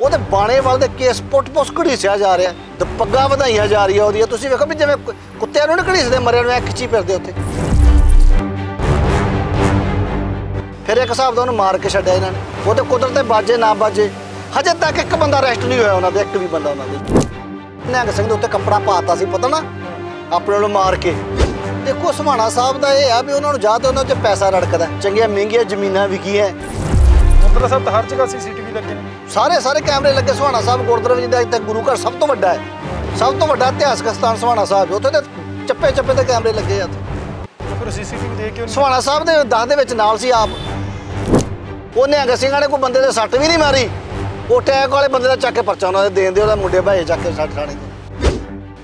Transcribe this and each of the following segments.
ਉਹ ਤੇ ਬਾਣੇ ਵਾਲ ਦੇ ਕੇਸ ਪੁੱਟ ਪੁੱਸ ਘੜੀਸਿਆ ਜਾ ਰਿਹਾ। ਤੇ ਪੱਗਾਂ ਵਧਾਈਆਂ ਜਾ ਰਹੀਆਂ ਉਹਦੀਆਂ। ਤੁਸੀਂ ਵੇਖੋ ਵੀ ਜਿਵੇਂ ਕੁ- ਕੁੱਤਿਆਂ ਨੂੰ ਨੀ ਘੜੀਸਦੇ, ਮਰਿਆਂ ਨੂੰ ਐ ਖਿੱਚੀ ਫਿਰਦੇ ਉੱਥੇ। ਫਿਰ ਇੱਕ ਹਿਸਾਬ ਦਾ ਉਹਨੂੰ ਮਾਰ ਕੇ ਛੱਡਿਆ ਇਹਨਾਂ ਨੇ। ਉਹ ਤੇ ਕੁਦਰਤ ਦੇ ਬਾਜੇ, ਨਾ ਬਾਜੇ। ਹਜੇ ਤੱਕ ਇੱਕ ਬੰਦਾ ਅਰੈਸਟ ਨਹੀਂ ਹੋਇਆ ਉਹਨਾਂ ਦੇ, ਇੱਕ ਵੀ ਬੰਦਾ ਉਹਨਾਂ ਦੇ। ਨਿਹੰਗ ਸਿੰਘ ਦੇ ਉੱਤੇ ਕੱਪੜਾ ਪਾਤਾ ਸੀ, ਪਤਾ ਨਾ? ਆਪਣੇ ਨੂੰ ਮਾਰ ਕੇ। ਦੇਖੋ ਸਮਾਣਾ ਸਾਹਿਬ ਦਾ ਇਹ ਆ ਵੀ ਉਹਨਾਂ ਨੂੰ ਜਾਂ ਤੇ ਉਹਨਾਂ 'ਚ ਪੈਸਾ ਰੜਕਦਾ। ਚੰਗੀਆਂ ਮਹਿੰਗੀਆਂ ਜ਼ਮੀਨਾਂ ਵਿਕੀਆਂ। ਗੁਰਦੁਆਰਾ ਸਾਹਿਬ ਤਾਂ ਹਰ ਜਗ੍ਹਾ ਸੀਸੀਟੀਵੀ ਲੱਗੇ ਨੇ ਸਾਰੇ ਸਾਰੇ ਕੈਮਰੇ ਲੱਗੇ ਸੁਹਾਣਾ ਸਾਹਿਬ ਗੁਰਦੁਆਰੇ ਅੱਜ ਤੱਕ ਗੁਰੂ ਘਰ ਸਭ ਤੋਂ ਵੱਡਾ ਹੈ। ਸਭ ਤੋਂ ਵੱਡਾ ਇਤਿਹਾਸਕ ਸਥਾਨ ਸੁਹਾਣਾ ਸਾਹਿਬ। ਉੱਥੇ ਤੇ ਚੱਪੇ ਚੱਪੇ ਤੇ ਕੈਮਰੇ ਲੱਗੇ ਆ। ਫਿਰ ਸੀਸੀਟੀਵੀ ਦੇਖ ਕੇ ਉਹਨੂੰ ਸੁਹਾਣਾ ਸਾਹਿਬ ਦੇ ਦਸ ਦੇ ਵਿੱਚ ਨਾਲ ਸੀ ਆਪ। ਉਹ ਨਿਹੰਗ ਸਿੰਘਾਂ ਨੇ ਕੋਈ ਬੰਦੇ ਦੇ ਸੱਟ ਵੀ ਨਹੀਂ ਮਾਰੀ ਉਹ ਟੈਕ ਵਾਲੇ ਬੰਦੇ ਦਾ ਚੱਕ ਕੇ ਪਰਚਾ ਉਹਨਾਂ ਦੇ ਦੇਣ ਦੇ ਉਹਦਾ ਮੁੰਡੇ ਭਾਏ ਚੱਕ ਕੇ ਸੱਟ ਥਾਣੇ ਤੋਂ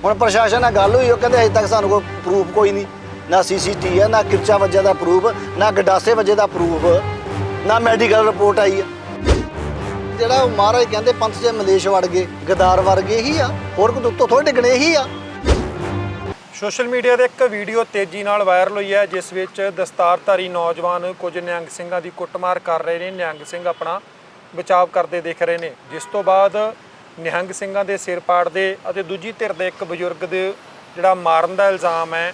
ਹੁਣ ਪ੍ਰਸ਼ਾਸਨ ਨਾਲ ਗੱਲ ਹੋਈ ਉਹ ਕਹਿੰਦੇ ਅਜੇ ਤੱਕ ਸਾਨੂੰ ਕੋਈ ਪ੍ਰੂਫ ਕੋਈ ਨਹੀਂ। ਨਾ ਸੀਸੀਟੀ ਹੈ ਨਾ ਕਿਰਚਾ ਵਜੇ ਦਾ ਪ੍ਰੂਫ ਨਾ ਗਡਾਸੇ ਵਜੇ ਦਾ ਪ੍ਰੂਫ ਨਾ ਮੈਡੀਕਲ ਰਿਪੋਰਟ ਆਈ ਹੈ। ਜਿਹੜਾ ਉਹ ਮਹਾਰਾਜ ਕਹਿੰਦੇ ਪੰਥ ਜੇ ਮਲੇਸ਼ ਵੜ ਗਏ, ਗਦਾਰ ਵਰਗੇ ਹੀ ਆ। ਹੋਰ ਕੋਈ ਉੱਤੋਂ ਥੋੜੇ ਡਿਗਣੇ ਹੀ ਆ। ਸੋਸ਼ਲ ਮੀਡੀਆ ਤੇ ਇੱਕ ਵੀਡੀਓ ਤੇਜ਼ੀ ਨਾਲ ਵਾਇਰਲ ਹੋਈ ਹੈ, ਜਿਸ ਵਿੱਚ ਦਸਤਾਰਧਾਰੀ ਨੌਜਵਾਨ ਕੁਝ ਨਿਹੰਗ ਸਿੰਘਾਂ ਦੀ ਕੁੱਟਮਾਰ ਕਰ ਰਹੇ ਨੇ। ਨਿਹੰਗ ਸਿੰਘ ਆਪਣਾ ਬਚਾਅ ਕਰਦੇ ਦਿਖ ਰਹੇ ਨੇ। ਜਿਸ ਤੋਂ ਬਾਅਦ ਨਿਹੰਗ ਸਿੰਘਾਂ ਦੇ ਸਿਰ ਪਾੜਦੇ ਅਤੇ ਦੂਜੀ ਧਿਰ ਦੇ ਇੱਕ ਬਜ਼ੁਰਗ ਦੇ ਜਿਹੜਾ ਮਾਰਨ ਦਾ ਇਲਜ਼ਾਮ ਹੈ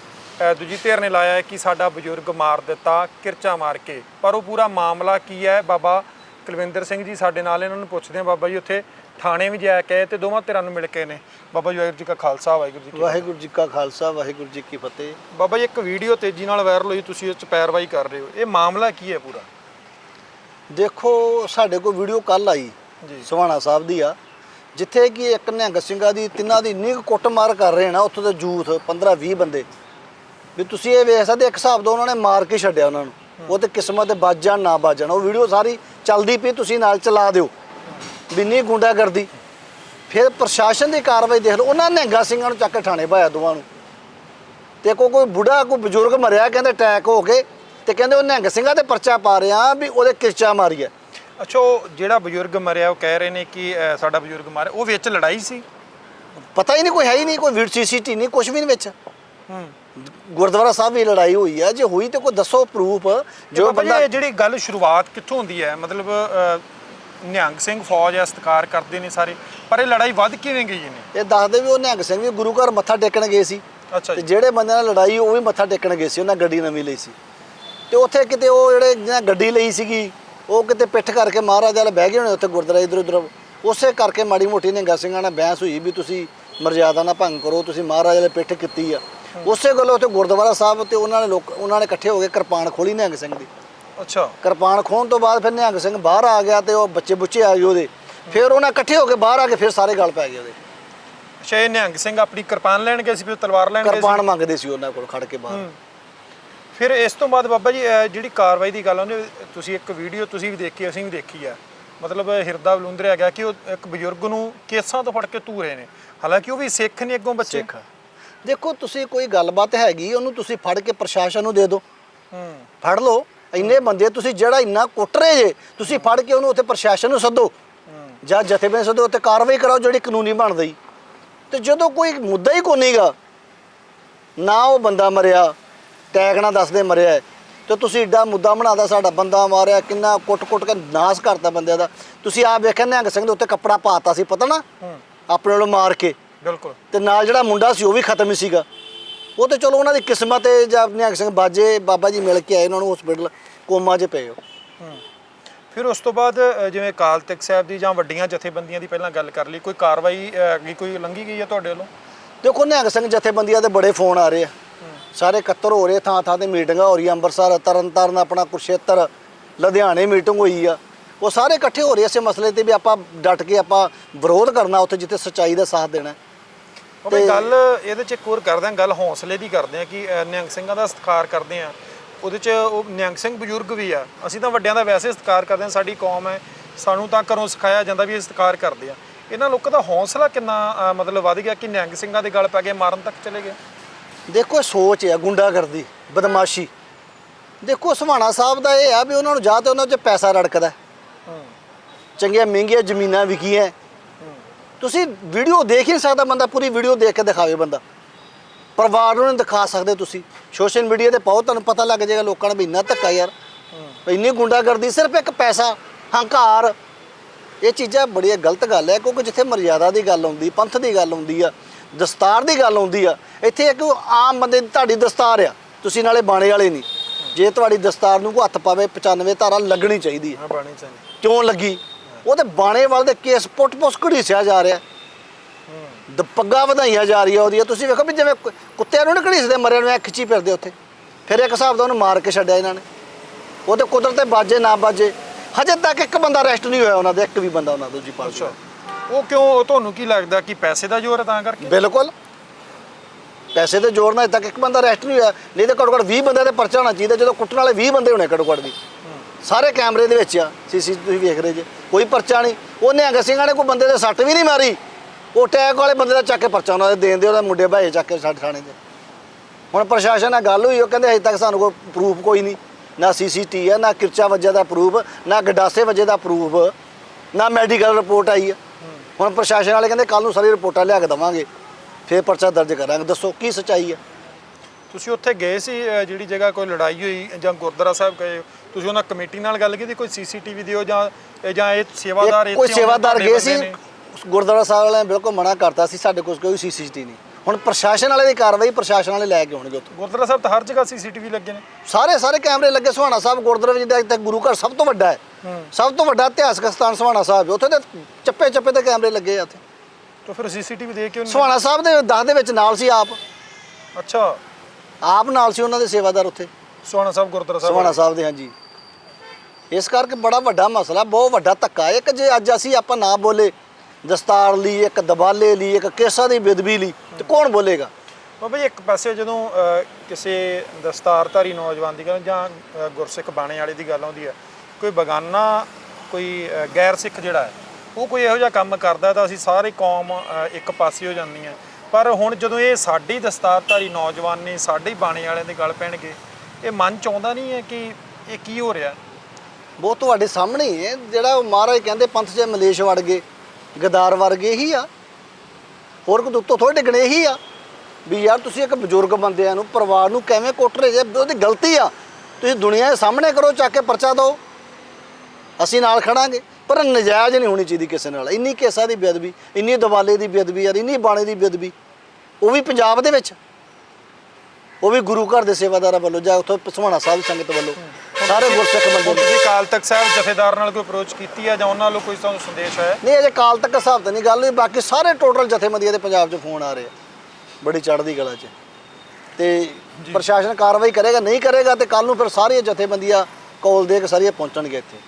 ਦੂਜੀ ਧਿਰ ਨੇ ਲਾਇਆ ਕਿ ਸਾਡਾ ਬਜ਼ੁਰਗ ਮਾਰ ਦਿੱਤਾ, ਕਿਰਚਾ ਮਾਰ ਕੇ। ਪਰ ਉਹ ਪੂਰਾ ਮਾਮਲਾ ਕੀ ਹੈ? ਬਾਬਾ ਕੁਲਵਿੰਦਰ ਸਿੰਘ ਜੀ ਸਾਡੇ ਨਾਲ ਇਹਨਾਂ ਨੂੰ ਪੁੱਛਦੇ ਹਾਂ ਬਾਬਾ ਜੀ ਉੱਥੇ ਥਾਣੇ ਵੀ ਜਾ ਕੇ ਆਏ ਤੇ ਦੋਵਾਂ ਧਿਰਾਂ ਨੂੰ ਮਿਲ ਕੇ ਨੇ। ਬਾਬਾ ਜੀ ਵਾਹਿਗੁਰੂ ਜੀ ਕਾ ਖਾਲਸਾ ਵਾਹਿਗੁਰੂ ਜੀ ਕੀ। ਵਾਹਿਗੁਰੂ ਜੀ ਕਾ ਖਾਲਸਾ ਵਾਹਿਗੁਰੂ ਜੀ ਕੀ ਫਤਿਹ। ਬਾਬਾ ਜੀ ਇੱਕ ਵੀਡੀਓ ਤੇਜ਼ੀ ਨਾਲ ਵਾਇਰਲ ਹੋਈ ਤੁਸੀਂ ਉਸ ਚ ਪੈਰਵਾਈ ਕਰ ਰਹੇ ਹੋ। ਇਹ ਮਾਮਲਾ ਕੀ ਹੈ ਪੂਰਾ? ਦੇਖੋ ਸਾਡੇ ਕੋਲ ਵੀਡੀਓ ਕੱਲ ਆਈ ਜੀ। ਸੁਹਾਣਾ ਸਾਹਿਬ ਦੀ ਆ। ਜਿੱਥੇ ਕਿ ਇੱਕ ਨਿਹੰਗ ਸਿੰਘਾਂ ਦੀ ਤਿੰਨਾਂ ਦੀ ਕੁ ਕੁੱਟਮਾਰ ਕਰ ਰਹੇ ਨਾ ਉੱਥੋਂ ਦੇ ਯੂਥ 15 20 ਬੰਦੇ। ਵੀ ਤੁਸੀਂ ਇਹ ਵੇਖ ਸਕਦੇ ਇੱਕ ਹਿਸਾਬ ਦਾ ਉਹਨਾਂ ਨੇ ਮਾਰ ਕੇ ਛੱਡਿਆ ਉਹਨਾਂ ਨੂੰ। ਉਹ ਤੇ ਕਿਸਮਤ ਦੇ ਵੱਜ ਜਾਣ ਨਾ ਵੱਜ ਜਾਣ। ਉਹ ਵੀਡੀਓ ਸਾਰੀ ਚੱਲਦੀ ਪਈ ਤੁਸੀਂ ਨਾਲ ਚਲਾ ਦਿਓ। ਨਹੀਂ ਗੁੰਡਾਗਰਦੀ। ਫਿਰ ਪ੍ਰਸ਼ਾਸਨ ਦੀ ਕਾਰਵਾਈ ਦੇਖ ਲਓ। ਉਹਨਾਂ ਨਿਹੰਗਾ ਸਿੰਘਾਂ ਨੂੰ ਚੱਕ ਕੇ ਥਾਣੇ ਪਾਇਆ ਦੋਵਾਂ ਨੂੰ। ਤੇ ਕੋ ਕੋਈ ਬੁੱਢਾ ਕੋਈ ਬਜ਼ੁਰਗ ਮਰਿਆ ਕਹਿੰਦੇ ਅਟੈਕ ਹੋ ਕੇ ਤੇ ਕਹਿੰਦੇ ਉਹ ਨਿਹੰਗ ਸਿੰਘਾਂ ਤੇ ਪਰਚਾ ਪਾ ਰਿਆ ਵੀ ਉਹਦੇ ਕਿਰਚਾ ਮਾਰੀ ਹੈ। ਅੱਛਾ ਉਹ ਜਿਹੜਾ ਬਜ਼ੁਰਗ ਮਰਿਆ ਉਹ ਕਹਿ ਰਹੇ ਨੇ ਕਿ ਸਾਡਾ ਬਜ਼ੁਰਗ ਮਾਰਿਆ। ਉਹ ਵਿੱਚ ਲੜਾਈ ਸੀ? ਪਤਾ ਹੀ ਨਹੀਂ ਕੋਈ ਹੈ ਹੀ ਨਹੀਂ ਕੋਈ ਵੀਡ ਸੀਸੀਟੀ ਨਹੀਂ ਕੁਝ ਵੀ ਨਹੀਂ ਵਿੱਚ। ਗੁਰਦੁਆਰਾ ਸਾਹਿਬ ਵੀ ਲੜਾਈ ਹੋਈ ਹੈ ਜੇ ਹੋਈ ਤੇ ਕੋਈ ਦੱਸੋ ਪ੍ਰੂਫ ਜੋ ਬੰਦਾ ਜਿਹੜੀ ਗੱਲ ਸ਼ੁਰੂਆਤ ਕਿੱਥੋਂ ਹੁੰਦੀ ਹੈ? ਮਤਲਬ ਨਿਹੰਗ ਸਿੰਘ ਫੌਜ ਆ ਸਤਿਕਾਰ ਕਰਦੇ ਨੇ ਸਾਰੇ ਪਰ ਇਹ ਲੜਾਈ ਵੱਧ ਕਿਵੇਂ ਗਈ ਇਹਨੇ? ਇਹ ਦੱਸਦੇ ਵੀ ਉਹ ਨਿਹੰਗ ਸਿੰਘ ਵੀ ਗੁਰੂ ਘਰ ਮੱਥਾ ਟੇਕਣ ਗਏ ਸੀ। ਅੱਛਾ ਤੇ ਜੀ। ਜਿਹੜੇ ਬੰਦੇ ਨਾਲ ਲੜਾਈ ਉਹ ਵੀ ਮੱਥਾ ਟੇਕਣ ਗਏ ਸੀ ਉਹਨਾਂ ਗੱਡੀ ਨਵੀਂ ਲਈ ਸੀ। ਤੇ ਉੱਥੇ ਕਿਤੇ ਉਹ ਜਿਹੜੇ ਜਿਹਨਾਂ ਗੱਡੀ ਲਈ ਸੀਗੀ ਉਹ ਕਿਤੇ ਪਿੱਠ ਕਰਕੇ ਮਹਾਰਾਜ ਵਾਲੇ ਬਹਿ ਗਏ ਹੋਣੇ ਉੱਥੇ ਗੁਰਦੁਆਰਾ ਇਧਰ ਉਧਰ। ਉਸੇ ਕਰਕੇ ਮਾੜੀ ਮੋਟੀ ਨਿਹੰਗਾ ਸਿੰਘਾਂ ਨਾਲ ਬਹਿਸ ਹੋਈ ਵੀ ਤੁਸੀਂ ਮਰਜ਼ਾਦਾ ਨਾ ਭੰਗ ਕਰੋ ਤੁਸੀਂ ਮਹਾਰਾਜ ਵਾਲੇ ਪਿੱਠ ਕੀਤੀ ਆ। ਉਸੇ ਗੱਲੋਂ ਉੱਥੇ ਗੁਰਦੁਆਰਾ ਸਾਹਿਬ ਤੇ ਉਹਨਾਂ ਨੇ ਲੋਕ ਉਹਨਾਂ ਨੇ ਇਕੱਠੇ ਹੋ ਕੇ ਕਿਰਪਾਨ ਖੋਲੀ ਨਿਹੰਗ ਸਿੰਘ ਦੀ। ਅੱਛਾ। ਕਿਰਪਾਨ ਖੋਣ ਤੋਂ ਬਾਅਦ ਫਿਰ ਨਿਹੰਗ ਸਿੰਘ ਬਾਹਰ ਆ ਗਿਆ ਤੇ ਉਹ ਬੱਚੇ ਬੁੱਚੇ ਆ ਗਏ ਉਹਦੇ। ਫਿਰ ਉਹਨਾਂ ਇਕੱਠੇ ਹੋ ਕੇ ਬਾਹਰ ਆ ਕੇ ਫਿਰ ਸਾਰੇ ਗੱਲ ਪੈ ਗਏ ਉਹਦੇ। ਅੱਛਾ ਇਹ ਨਿਹੰਗ ਸਿੰਘ ਆਪਣੀ ਕਿਰਪਾਨ ਲੈਣ ਗਏ ਸੀ ਫਿਰ ਤਲਵਾਰ ਲੈਣ ਗਏ ਸੀ? ਕਿਰਪਾਨ ਮੰਗਦੇ ਸੀ ਉਹਨਾਂ ਕੋਲ ਖੜ ਕੇ ਬਾਹਰ। ਫਿਰ ਇਸ ਤੋਂ ਬਾਅਦ ਬਾਬਾ ਜੀ ਜਿਹੜੀ ਕਾਰਵਾਈ ਦੀ ਗੱਲ ਉਹਨੇ ਤੁਸੀਂ ਇੱਕ ਵੀਡੀਓ ਤੁਸੀਂ ਵੀ ਦੇਖੀ ਅਸੀਂ ਵੀ ਦੇਖੀ ਆ। ਮਤਲਬ ਹਿਰਦਾ ਬਲੁੰਦਰਿਆ ਗਿਆ ਕਿ ਉਹ ਇੱਕ ਬਜ਼ੁਰਗ ਨੂੰ ਕੇਸਾਂ ਤੋਂ ਫੜ ਕੇ ਧੂਰੇ ਨੇ। ਹਾਲਾਂਕਿ ਉਹ ਵੀ ਸਿੱਖ ਨੇ ਅੱਗੋਂ ਬੱਚੇ। ਦੇਖੋ ਤੁਸੀਂ ਕੋਈ ਗੱਲਬਾਤ ਹੈਗੀ ਉਹਨੂੰ ਤੁਸੀਂ ਫੜ ਕੇ ਪ੍ਰਸ਼ਾਸਨ ਨੂੰ ਦੇ ਦਿਓ। ਹੂੰ। ਫੜ ਲਓ। ਇੰਨੇ ਬੰਦੇ ਤੁਸੀਂ ਜਿਹੜਾ ਇੰਨਾ ਕੁੱਟ ਰਹੇ ਜੇ ਤੁਸੀਂ ਫੜ ਕੇ ਉਹਨੂੰ ਉੱਥੇ ਪ੍ਰਸ਼ਾਸਨ ਨੂੰ ਸੱਦੋ। ਜਾਂ ਜਥੇਬੰਦੀ ਸੱਦੋ ਉੱਤੇ ਕਾਰਵਾਈ ਕਰਾਓ ਜਿਹੜੀ ਕਾਨੂੰਨੀ ਬਣਦੀ ਤੇ ਜਦੋਂ ਕੋਈ ਮੁੱਦਾ ਹੀ ਕੋਈ ਨਹੀਂਗਾ ਨਾ ਉਹ ਬੰਦਾ ਮਰਿਆ ਟੈਗ ਨਾ ਦੱਸਦੇ ਮਰਿਆ ਤੇ ਤੁਸੀਂ ਏਡਾ ਮੁੱਦਾ ਬਣਾਦਾ ਸਾਡਾ ਬੰਦਾ ਮਾਰਿਆ ਕਿੰਨਾ ਕੁੱਟ-ਕੁੱਟ ਕੇ ਨਾਸ ਕਰਤਾ ਬੰਦਿਆਂ ਦਾ। ਤੁਸੀਂ ਆਪ ਵੇਖਿਆ ਨਿਹੰਗ ਸਿੰਘ ਦੇ ਉੱਤੇ ਕੱਪੜਾ ਪਾਤਾ ਸੀ ਪਤਾ ਨਾ? ਆਪਣੇ ਨੂੰ ਮਾਰ ਕੇ। ਬਿਲਕੁਲ। ਤੇ ਨਾਲ ਜਿਹੜਾ ਮੁੰਡਾ ਸੀ ਉਹ ਵੀ ਖਤਮ ਹੀ ਸੀਗਾ। ਉਹ ਤੇ ਚਲੋ ਉਹਨਾਂ ਦੀ ਕਿਸਮਤ ਹੈ ਜਾਂ ਨਿਹੰਗ ਸਿੰਘ ਬਾਜੇ ਬਾਬਾ ਜੀ ਮਿਲ ਕੇ ਆਏ ਉਹਨਾਂ ਨੂੰ ਹਸਪੀਟਲ ਕੋਮਾ 'ਚ ਪਏ ਹੋ। ਫਿਰ ਉਸ ਤੋਂ ਬਾਅਦ ਜਿਵੇਂ ਅਕਾਲ ਤਖਤ ਸਾਹਿਬ ਦੀ ਜਾਂ ਵੱਡੀਆਂ ਜਥੇਬੰਦੀਆਂ ਦੀ ਪਹਿਲਾਂ ਗੱਲ ਕਰ ਲਈ ਕੋਈ ਕਾਰਵਾਈ ਅੱਗੇ ਕੋਈ ਲੰਘੀ ਗਈ ਹੈ ਤੁਹਾਡੇ ਵੱਲੋਂ? ਦੇਖੋ ਨਿਹੰਗ ਸਿੰਘ ਜਥੇਬੰਦੀਆਂ ਦੇ ਬੜੇ ਫੋਨ ਆ ਰਹੇ ਆ। ਸਾਰੇ ਇਕੱਤਰ ਹੋ ਰਹੇ ਥਾਂ ਥਾਂ ਤੇ ਮੀਟਿੰਗਾਂ ਹੋ ਰਹੀਆਂ ਅੰਮ੍ਰਿਤਸਰ ਤਰਨਤਾਰਨ ਆਪਣਾ ਕੁਰਸ਼ੇਤਰ ਲੁਧਿਆਣੇ ਮੀਟਿੰਗ ਹੋਈ ਆ। ਉਹ ਸਾਰੇ ਇਕੱਠੇ ਹੋ ਰਹੇ ਇਸੇ ਮਸਲੇ ਤੇ ਵੀ ਆਪਾਂ ਡਟ ਕੇ ਆਪਾਂ ਵਿਰੋਧ ਕਰਨਾ ਉੱਥੇ ਜਿੱਥੇ ਸੱਚਾਈ ਦਾ ਸਾਥ ਦੇਣਾ। ਉਹ ਵੀ ਗੱਲ ਇਹਦੇ ਚ ਇੱਕ ਹੋਰ ਕਰਦੇ ਹਾਂ ਗੱਲ ਹੌਸਲੇ ਦੀ ਕਰਦੇ ਹਾਂ ਕਿ ਨਿਹੰਗ ਸਿੰਘਾਂ ਦਾ ਸਤਿਕਾਰ ਕਰਦੇ ਹਾਂ। ਉਹਦੇ ਚ ਉਹ ਨਿਹੰਗ ਸਿੰਘ ਬਜ਼ੁਰਗ ਵੀ ਆ। ਅਸੀਂ ਤਾਂ ਵੱਡਿਆਂ ਦਾ ਵੈਸੇ ਸਤਿਕਾਰ ਕਰਦੇ ਹਾਂ ਸਾਡੀ ਕੌਮ ਹੈ। ਸਾਨੂੰ ਤਾਂ ਘਰੋਂ ਸਿਖਾਇਆ ਜਾਂਦਾ ਵੀ ਇਹ ਸਤਿਕਾਰ ਕਰਦੇ ਆ। ਇਹਨਾਂ ਲੋਕਾਂ ਦਾ ਹੌਸਲਾ ਕਿੰਨਾ ਮਤਲਬ ਵੱਧ ਗਿਆ ਕਿ ਨਿਹੰਗ ਸਿੰਘਾਂ ਦੇ ਗਲ ਪੈ ਕੇ ਮਾਰਨ ਤੱਕ ਚਲੇ ਗਏ? ਦੇਖੋ ਸੋਚ ਹੈ ਗੁੰਡਾਗਰਦੀ ਬਦਮਾਸ਼ੀ। ਦੇਖੋ ਸੁਹਾਣਾ ਸਾਹਿਬ ਦਾ ਇਹ ਆ ਵੀ ਉਹਨਾਂ ਨੂੰ ਜਾਂ ਤੇ ਉਹਨਾਂ 'ਚ ਪੈਸਾ ਰੜਕਦਾ। ਚੰਗੀਆਂ ਮਹਿੰਗੀਆਂ ਜ਼ਮੀਨਾਂ ਵਿਕੀਆਂ। ਤੁਸੀਂ ਵੀਡੀਓ ਦੇਖ ਹੀ ਨਹੀਂ ਸਕਦਾ ਬੰਦਾ ਪੂਰੀ ਵੀਡੀਓ ਦੇਖ ਕੇ ਦਿਖਾਵੇ ਬੰਦਾ। ਪਰਿਵਾਰ ਨੂੰ ਨਹੀਂ ਦਿਖਾ ਸਕਦੇ ਤੁਸੀਂ। ਸੋਸ਼ਲ ਮੀਡੀਆ ਤੇ ਪਾਓ ਤੁਹਾਨੂੰ ਪਤਾ ਲੱਗ ਜਾਏਗਾ ਲੋਕਾਂ ਨੂੰ ਵੀ ਇੰਨਾ ਧੱਕਾ ਯਾਰ। ਇੰਨੀ ਗੁੰਡਾਗਰਦੀ ਸਿਰਫ ਇੱਕ ਪੈਸਾ ਹੰਕਾਰ। ਇਹ ਚੀਜ਼ਾਂ ਬੜੀ ਗਲਤ ਗੱਲ ਹੈ ਕਿਉਂਕਿ ਜਿੱਥੇ ਮਰਿਆਦਾ ਦੀ ਗੱਲ ਆਉਂਦੀ ਪੰਥ ਦੀ ਗੱਲ ਆਉਂਦੀ ਆ ਦਸਤਾਰ ਦੀ ਗੱਲ ਆਉਂਦੀ ਆ ਇੱਥੇ ਇੱਕ ਆਮ ਬੰਦੇ ਦੀ ਤੁਹਾਡੀ ਦਸਤਾਰ ਆ। ਤੁਸੀਂ ਨਾਲੇ ਬਾਣੇ ਵਾਲੇ ਨਹੀਂ। ਜੇ ਤੁਹਾਡੀ ਦਸਤਾਰ ਨੂੰ ਕੋਈ ਹੱਥ ਪਾਵੇ 95 ਧਾਰਾ ਲੱਗਣੀ ਚਾਹੀਦੀ ਹੈ ਹਾਂ ਬਾਣੀ ਚਾਹੀਦੀ। ਕਿਉਂ ਲੱਗੀ? ਉਹ ਤੇ ਬਾਣੇ ਵਾਲ ਦੇ ਕੇਸ ਪੁੱਟ ਪੁੱਸ ਘੜੀਸਿਆ ਜਾ ਰਿਹਾ। ਦ ਪੱਗਾਂ ਵਧਾਈਆਂ ਜਾ ਰਹੀਆਂ ਉਹਦੀਆਂ। ਤੁਸੀਂ ਵੇਖੋ ਵੀ ਜਿਵੇਂ ਕੁੱਤਿਆਂ ਨੂੰ ਨਹੀਂ ਘੜੀਸਦੇ ਮਰਿਆਂ ਨੂੰ ਐ ਖਿੱਚੀ ਫਿਰਦੇ ਉੱਥੇ। ਫਿਰ ਇੱਕ ਹਿਸਾਬ ਦਾ ਉਹਨੂੰ ਮਾਰ ਕੇ ਛੱਡਿਆ ਇਹਨਾਂ ਨੇ। ਉਹ ਤੇ ਕੁਦਰਤ ਤੇ ਬਾਜੇ ਨਾ ਬਾਜੇ। ਹਜੇ ਤੱਕ ਇੱਕ ਬੰਦਾ ਅਰੈਸਟ ਨਹੀਂ ਹੋਇਆ ਉਹਨਾਂ ਦੇ ਇੱਕ ਵੀ ਬੰਦਾ ਉਹਨਾਂ ਦੂਜੀ ਪਾਰਟੀ ਉਹ ਕਿਉਂ ਤੁਹਾਨੂੰ ਕੀ ਲੱਗਦਾ ਕਿ ਪੈਸੇ ਦਾ ਜ਼ੋਰ ਹੈ ਤਾਂ ਕਰਕੇ? ਬਿਲਕੁਲ। ਪੈਸੇ ਤੇ ਜ਼ੋਰ ਨਾਲ ਅਜੇ ਤੱਕ ਇੱਕ ਬੰਦਾ ਅਰੈਸਟ ਨਹੀਂ ਹੋਇਆ। ਨਹੀਂ ਤਾਂ ਘੱਟੋ ਘੱਟ 20 ਬੰਦੇ ਤੇ ਪਰਚਾ ਹੋਣਾ ਚਾਹੀਦਾ। ਜਦੋਂ ਕੁੱਟਣ ਵਾਲੇ 20 ਬੰਦੇ ਹੋਣੇ ਘੱਟੋ ਘੱਟ ਵੀ। ਸਾਰੇ ਕੈਮਰੇ ਦੇ ਵਿੱਚ ਆ ਸੀਸੀ ਤੁਸੀਂ ਵੇਖ ਰਹੇ ਜੇ, ਕੋਈ ਪਰਚਾ ਨਹੀਂ। ਉਹਨੇ ਅੰਗ ਸਿੰਘਾਂ ਨੇ ਕੋਈ ਬੰਦੇ ਦੇ ਸੱਟ ਵੀ ਨਹੀਂ ਮਾਰੀ। ਉਹ ਟੈਕ ਵਾਲੇ ਬੰਦੇ ਦਾ ਚੱਕ ਕੇ ਪਰਚਾ ਉਹਨਾਂ ਦੇ ਦੇਣ ਦੇ, ਉਹਦੇ ਮੁੰਡੇ ਭਾਏ ਚੱਕ ਕੇ ਸਾਡੇ ਥਾਣੇ ਦੇ। ਹੁਣ ਪ੍ਰਸ਼ਾਸਨ ਨਾਲ ਗੱਲ ਹੋਈ, ਉਹ ਕਹਿੰਦੇ ਅਜੇ ਤੱਕ ਸਾਨੂੰ ਕੋਈ ਪ੍ਰੂਫ ਕੋਈ ਨਹੀਂ। ਨਾ ਸੀਸੀਟੀ ਆ ਨਾ ਕਿਰਚਾ ਵਜੇ ਦਾ ਪ੍ਰੂਫ ਨਾ ਗਡਾਸੇ ਵਜੇ ਦਾ ਪ੍ਰੂਫ ਨਾ ਮੈਡੀਕਲ ਰਿਪੋਰਟ ਆਈ ਆ ਹੁਣ ਪ੍ਰਸ਼ਾਸਨ ਵਾਲੇ ਕਹਿੰਦੇ ਕੱਲ ਨੂੰ ਸਾਰੀ ਰਿਪੋਰਟਾਂ ਲਿਆ ਕੇ ਦਵਾਂਗੇ। ਫੇਰ ਪਰਚਾ ਦਰਜ ਕਰਾਂਗੇ। ਦੱਸੋ ਕੀ ਸਚਾਈ ਆ ਤੁਸੀਂ ਉੱਥੇ ਗਏ ਸੀ ਅ, ਜਿਹੜੀ ਜਗ੍ਹਾ ਕੋਈ ਲੜਾਈ ਹੋਈ ਜਾਂ ਗੁਰਦੁਆਰਾ ਸਾਹਿਬ ਗਏ ਤੁਸੀਂ ਉਹਨਾਂ ਕਮੇਟੀ ਨਾਲ ਗੱਲ ਕੀਤੀ ਕੋਈ ਸੀਸੀਟੀਵੀ ਦਿਓ ਜਾਂ ਇਹ ਜਾਂ ਇਹ ਸੇਵਾਦਾਰ ਇਹ ਕੋਈ ਇੱਥੇ ਆਉਣ ਸੇਵਾਦਾਰ ਤੁਹਾਡੇ ਗਏ ਸੀ। ਬੰਦੇ ਨੇ? ਗੁਰਦੁਆਰਾ ਸਾਹਿਬ ਵਾਲਿਆਂ ਨੇ ਬਿਲਕੁਲ ਮਨਾ ਕਰਤਾ ਸੀ ਸਾਡੇ ਕੋਲ ਕੋਈ ਸੀਸੀਟੀ ਨਹੀਂ। ਹੁਣ ਪ੍ਰਸ਼ਾਸਨ ਵਾਲੇ ਦੀ ਕਾਰਵਾਈ ਪ੍ਰਸ਼ਾਸਨ ਵਾਲੇ ਲੈ ਕੇ ਆਉਣਗੇ ਉੱਥੋਂ। ਗੁਰਦੁਆਰਾ ਸਾਹਿਬ ਤਾਂ ਹਰ ਜਗ੍ਹਾ ਸੀਸੀਟੀਵੀ ਲੱਗੇ ਨੇ। ਸਾਰੇ ਸਾਰੇ ਕੈਮਰੇ ਲੱਗੇ ਸੁਹਾਣਾ ਸਾਹਿਬ ਗੁਰਦੁਆਰੇ ਵਿੱਚ ਤੱਕ ਗੁਰੂ ਘਰ ਸਭ ਤੋਂ ਵੱਡਾ ਹੈ। ਸਭ ਤੋਂ ਵੱਡਾ ਇਤਿਹਾਸਕ ਸਥਾਨ ਸੁਹਾਣਾ ਸਾਹਿਬ ਹੈ। ਉੱਥੇ ਤੇ ਚੱਪੇ ਚੱਪੇ ਤੇ ਕੈਮਰੇ ਲੱਗੇ ਆ ਉੱਥੇ ਤਾਂ ਫਿਰ ਸੀਸੀਟੀਵੀ ਦੇ ਕਿਉਂ ਨਹੀਂ ਸੁਹਾਣਾ ਸਾਹਿਬ ਦੇ ਦਸ ਦੇ ਵਿੱਚ ਨਾਲ ਸੀ ਆਪ। ਅੱਛਾ। ਆਪ ਨਾਲ ਸੀ ਉਹਨਾਂ ਦੇ ਸੇਵਾਦਾਰ ਉੱਥੇ। ਸੋਹਣਾ ਸਾਹਿਬ ਗੁਰਦੁਆਰਾ ਸਾਹਿਬ। ਸੁਹਾਣਾ ਸਾਹਿਬ ਦੇ ਹਾਂਜੀ। ਇਸ ਕਰਕੇ ਬੜਾ ਵੱਡਾ ਮਸਲਾ ਬਹੁਤ ਵੱਡਾ ਧੱਕਾ। ਹੈ ਕਿ ਜੇ ਅੱਜ ਅਸੀਂ ਆਪਾਂ ਨਾ ਬੋਲੇ ਦਸਤਾਰ ਲਈ ਇੱਕ ਦਬਾਲੇ ਲਈ ਇੱਕ ਕੇਸਾਂ ਦੀ ਬਿਦਬੀ ਲਈ ਤੇ ਕੌਣ ਬੋਲੇਗਾ? ਬਾਬਾ ਜੀ ਇੱਕ ਪਾਸੇ ਜਦੋਂ ਕਿਸੇ ਦਸਤਾਰਧਾਰੀ ਨੌਜਵਾਨ ਦੀ ਗੱਲ ਜਾਂ ਗੁਰਸਿੱਖ ਬਾਣੇ ਵਾਲੇ ਦੀ ਗੱਲ ਆਉਂਦੀ ਹੈ ਕੋਈ ਬਗਾਨਾ ਕੋਈ ਗੈਰ ਸਿੱਖ ਜਿਹੜਾ ਹੈ ਉਹ ਕੋਈ ਇਹੋ ਜਿਹਾ ਕੰਮ ਕਰਦਾ ਤਾਂ ਅਸੀਂ ਸਾਰੇ ਕੌਮ ਇੱਕ ਪਾਸੇ ਹੋ ਜਾਂਦੀ ਹੈ ਪਰ ਹੁਣ ਜਦੋਂ ਇਹ ਸਾਡੀ ਦਸਤਾਰਧਾਰੀ ਨੌਜਵਾਨ ਨੇ ਸਾਡੇ ਹੀ ਬਾਣੇ ਵਾਲਿਆਂ ਦੇ ਗੱਲ ਪੈਣਗੇ, ਇਹ ਮਨ ਚ ਆਉਂਦਾ ਨਹੀਂ ਹੈ ਕਿ ਇਹ ਕੀ ਹੋ ਰਿਹਾ? ਬਹੁਤ ਤੁਹਾਡੇ ਸਾਹਮਣੇ ਹੀ ਹੈ, ਜਿਹੜਾ ਉਹ ਮਹਾਰਾਜ ਕਹਿੰਦੇ ਪੰਥ 'ਚ ਮਲੇਸ਼ ਵੜ ਗਏ, ਗਦਾਰ ਵਰਗੇ ਹੀ ਆ। ਹੋਰ ਕੋਈ ਉੱਤੋਂ ਥੋੜੇ ਡਿੱਗਣੇ ਹੀ ਆ ਵੀ ਯਾਰ ਤੁਸੀਂ ਇੱਕ ਬਜ਼ੁਰਗ ਬੰਦਿਆਂ ਨੂੰ, ਪਰਿਵਾਰ ਨੂੰ ਕਿਵੇਂ ਕੁੱਟ ਰਹੇ ਜੇ, ਉਹਦੀ ਗਲਤੀ ਆ। ਤੁਸੀਂ ਦੁਨੀਆ ਦੇ ਸਾਹਮਣੇ ਕਰੋ, ਚੱਕ ਕੇ ਪਰਚਾ ਦਿਓ। ਅਸੀਂ ਨਾਲ ਖੜਾਂਗੇ। ਪਰ ਨਜਾਇਜ਼ ਨਹੀਂ ਹੋਣੀ ਚਾਹੀਦੀ ਕਿਸੇ ਨਾਲ। ਇੰਨੀ ਕੇਸਾਂ ਦੀ ਬੇਅਦਬੀ ਇੰਨੀ ਦਵਾਲੇ ਦੀ ਬੇਅਦਬੀ ਯਾਰ ਇੰਨੀ ਬਾਣੇ ਦੀ ਬੇਅਦਬੀ ਉਹ ਵੀ ਪੰਜਾਬ ਦੇ ਵਿੱਚ। ਉਹ ਵੀ ਗੁਰੂ ਘਰ ਦੇ ਸੇਵਾਦਾਰਾਂ ਵੱਲੋਂ ਜਾਂ ਉੱਥੋਂ ਸੁਹਾਣਾ ਸਾਹਿਬ ਸੰਗਤ ਵੱਲੋਂ। ਸਾਰੇ ਗੁਰਸਿੱਖ ਬੰਦੇ ਨੇ। ਤੁਸੀਂ ਕਾਲ ਤਖਤ ਸਾਹਿਬ ਜਥੇਦਾਰ ਨਾਲ ਕੋਈ ਅਪਰੋਚ ਕੀਤੀ ਹੈ ਜਾਂ ਉਹਨਾਂ ਵੱਲੋਂ ਕੋਈ ਤੁਹਾਨੂੰ ਸੰਦੇਸ਼ ਹੈ ਨਹੀਂ ਅਜੇ ਕਾਲ ਤੱਕ ਹਿਸਾਬ ਤਾਂ ਨਹੀਂ ਗੱਲ ਹੋਈ ਬਾਕੀ ਸਾਰੇ ਟੋਟਲ ਜਥੇਬੰਦੀਆਂ ਦੇ ਪੰਜਾਬ 'ਚ ਫੋਨ ਆ ਰਹੇ ਆ। ਬੜੀ ਚੜ੍ਹਦੀ ਕਲਾ 'ਚ। ਤੇ ਪ੍ਰਸ਼ਾਸਨ ਕਾਰਵਾਈ ਕਰੇਗਾ ਨਹੀਂ ਕਰੇਗਾ ਤੇ ਕੱਲ ਨੂੰ ਫਿਰ ਸਾਰੀਆਂ ਜਥੇਬੰਦੀਆਂ ਕੋਲ ਦੇ ਕੇ ਸਾਰੀਆਂ ਪਹੁੰਚਣਗੇ ਇੱਥੇ।